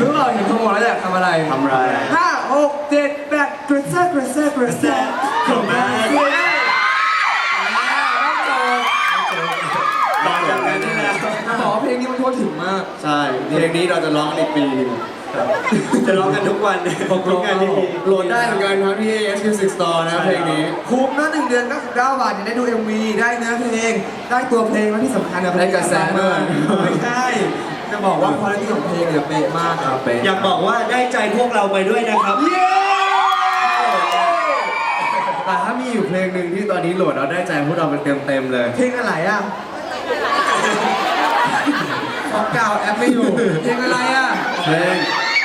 รู้เปล่าเห็นเขาบอกแล้วอยากทำอะไรทำอะไรห้าหกเจ็ดแปดกระแซะกระแซะกระแซะเข้ามาเย้ต่อจากนั้นนี่แหละจะบอกว่าเพลงนี้มันทั่วถึงมาก ใช่เพลงนี้เราจะร้องกันอีกปีหนึงจะร้องกันทุกวันทุกงานที่มีโหลดได้เหมือนกันครับที่ S Music Store นะเพลงนี้คุ้มนะหนึ่งเดือน99บาทเนี่ยได้ดู MV ได้เนื้อเพลง ได้ตัวเพลงและที่สำคัญนะเพลงกระแสด้วยไม่ใช่จะ บอกว่าคุณภาพของเพลงเนี่ยเป๊ะมากครับเป๊ะอยากบอกว่าได้ใจพวกเราไปด้วยนะครับเย้แต่ถ้ามีอยู่เพลงหนึ่งที่ตอนนี้โหลดเราได้ใจพวกเราเป็นเต็มๆเลย เพลงอะไรอะของเก่าแอปไม่อยู่ เพลงอะไรอะ เพลง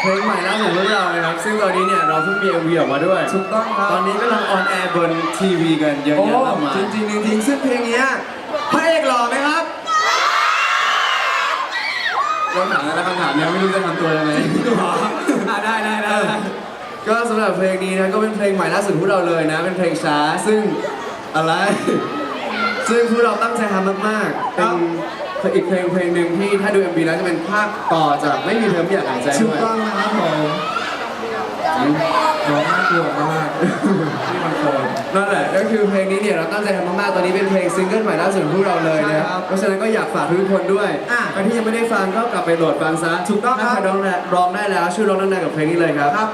เพลงใหม่ล่าสุดของพวกเรานะครับ ซึ่งตอนนี้เนี่ยเราเพิ่งมี MV ออกมาด้วย ถูกต้องครับ ตอนนี้กำลังออนแอร์บนทีวีกันเยอะโอ้แยะมากมายจริงๆจริงๆซึ่งเพลงเนี้ยพระเอกหล่อไหมครับ เราถามแล้วคำถามเนี้ยไม่รู้จะทำตัวยังไงอะได้ได้ได้ ก็สำหรับเพลงนี้นะก็เป็นเพลงใหม่ล่าสุดของพวกเราเลยนะ เป็นเพลงช้าซึ่งอะไร ซึ่งพวกเราตั้งใจทำมากๆเป็นอีกเพลงเพลงหนึ่งที่ถ้าดู MV แล้วจะเป็นภาคต่อจากไม่มีเธอไม่อยากหายใจถูด้กวยต้องนะครับผมร้องน่ากลัวมากที่มันเกิด นั่นแหละก็คือเพลงนี้เนี่ยเราตั้งใจทำมากๆตอนนี้เป็นเพลงซิงเกิลใหม่ล่าสุดของพวกเราเลยนะใช่ครับเพราะฉะนั้นก็อยากฝากทุกคนด้วยอะใครที่ยังไม่ได้ฟังก็กลับไปโหลดฟังซะถูกต้องครับ ถ้าใครร้องได้ร้องได้แล้วช่วยร้องดังๆกับเพลงนี้เลยครับครับ